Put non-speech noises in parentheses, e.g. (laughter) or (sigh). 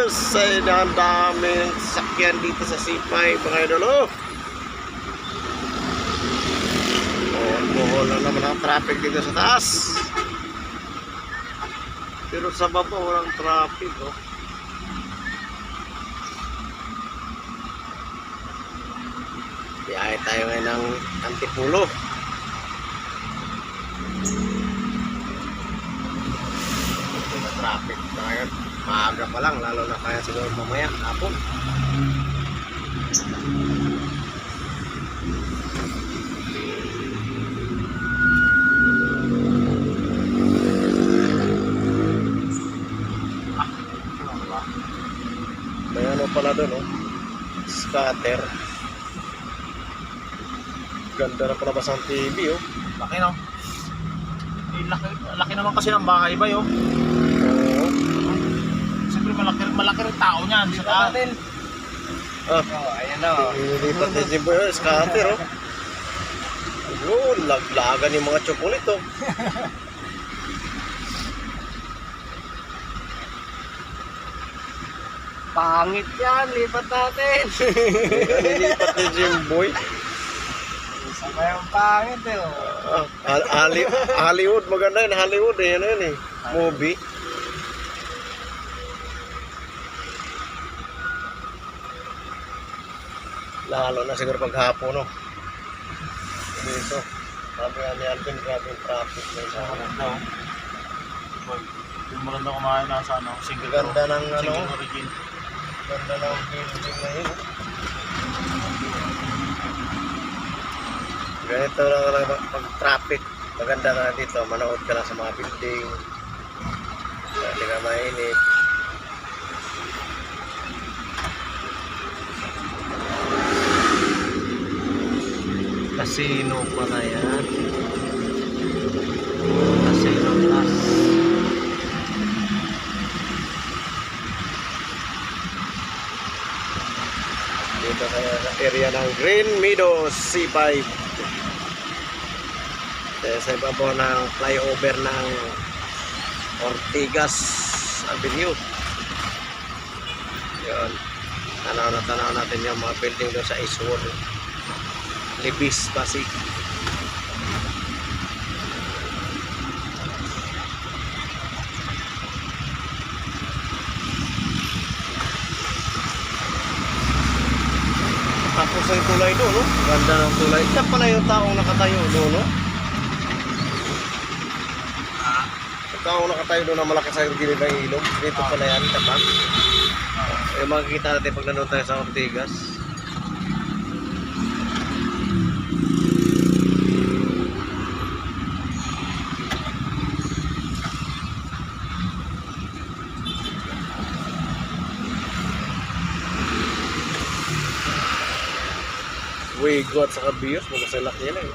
Yes! Ay, ang daming sakyan dito sa C5 mga idol oh. Oh, buhol na naman ang traffic dito sa taas. Pero sa baba walang traffic oh. Biyahe tayo ngayon ng Antipulo. Ito na traffic talaga. Maaga pa lang, lalo na kaya siguro mamaya, hapon. May ano pala doon, oh. Scatter. Ganda na palabas ang TV, oh. Laki no? Laki, laki naman kasi ng bahay ba yun? Oo. Siyempre malaki, malaki rin tao niyan. Sa natin. Ah, Oh, ayan o. Nilipat na Jimbo yun, scatter, oh. Yun, laglagan yung mga chocolate, oh. (laughs) Pangit yan, lipat natin. Nilipat ni Jimboy. Isa pa yung pangit eh. Oh. Ah, Hol- Holly- Hollywood, maganda yun, Hollywood, eh, yan yun, eh. Movie. Lalo na siguro pag hapon, no. Dito. Sabi nga ni Alvin, grabe yung traffic na Sa oh. Boy, Yung maganda kumain na sa ano, single Ganda ng ano, origin. ganda ng building na yun. Ganito lang lang pag, pag traffic. Maganda na dito, manood ka lang sa mga building. Hindi ka mainit. Casino pala yan. Casino Plus. Dito kaya sa area ng Green Meadows C5. Kaya sa ibabaw ng flyover ng Ortigas Avenue. Yun. Tanaw na tanaw natin yung mga building doon sa Eastwood. Libis, Pasig. Tapos ang tulay doon, no? Ganda ng tulay. Siya pala yung taong nakatayo doon, no? Yung taong nakatayo doon na malakas sa gilid ng ilog. Dito pala yan, kapag. Yung makikita natin pag nanood tayo sa Ortigas. Wigo at saka bios, mga salak yan eh.